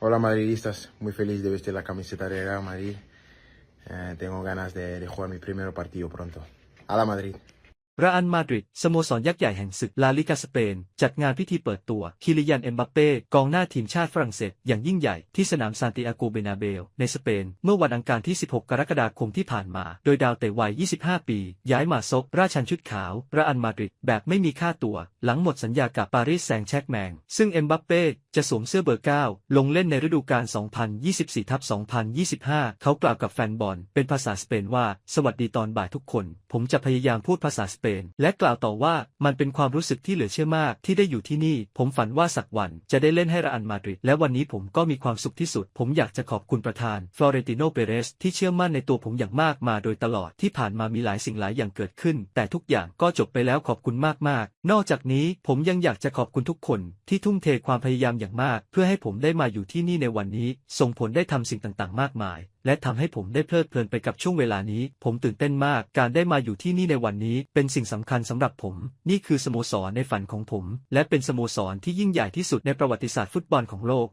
Hola madridistas, muy feliz de vestir la camiseta de Real Madrid. Eh, tengo ganas de, jugar mi primer partido pronto. A la Madrid. รอันมาดริดสโมสรยักษ์ใหญ่แห่งศึกลาลิกาสเปน จัดงานพิธีเปิดตัว คิริยันเอ็มบัปเป้กองหน้าทีมชาติฝรั่งเศส อย่างยิ่งใหญ่ที่สนามซานติอาโกเบนาเบล ในสเปน เมื่อวันอังคารที่ 16 กรกฎาคมที่ผ่านมา โดยดาวเตะวัย 25 ปี ย้ายมาซบราชันชุดขาวรอันมาดริดแบบไม่มีค่าตัว หลังหมดสัญญากับปารีสแซงต์แชร์กแมง ซึ่งเอ็มบัปเป้จะสวมเสื้อเบอร์ 9 ลงเล่นในฤดูกาล 2024ทับ2025 เขากล่าวกับแฟนบอลเป็นภาษาสเปนว่า สวัสดีตอนบ่ายทุกคน ผมจะพยายามพูดภาษาสเปนและกล่าวต่อว่ามันเป็นความรู้สึกที่เหลือเชื่อมากที่ได้อยู่ที่นี่ ผมฝันว่าสักวันจะได้เล่นให้ระอันมาดริดและวันนี้ผมก็มีความสุขที่สุด ผมอยากจะขอบคุณประธานฟลอเรนติโนเปเรสที่เชื่อมั่นในตัวผมอย่างมากมาโดยตลอดที่ผ่านมามีหลายสิ่งหลายอย่างเกิดขึ้น แต่ทุกอย่างก็จบไปแล้วขอบคุณมากๆ นอกจากนี้ผมยังอยากจะขอบคุณทุกคน ที่ทุ่มเทความพยายามอย่างมาก เพื่อให้ผมได้มาอยู่ที่นี่ในวันนี้ ส่งผลได้ทำสิ่งต่างๆ มากมายและทำให้ผมได้เพลิดเพลินไปกับช่วงเวลานี้ ผมตื่นเต้นมาก การได้มาอยู่ที่นี่ในวันนี้ เป็นสิ่งสำคัญสำหรับผม นี่คือสโมสรในฝันของผม และเป็นสโมสรที่ยิ่งใหญ่ที่สุดในประวัติศาสตร์ฟุตบอลของโลก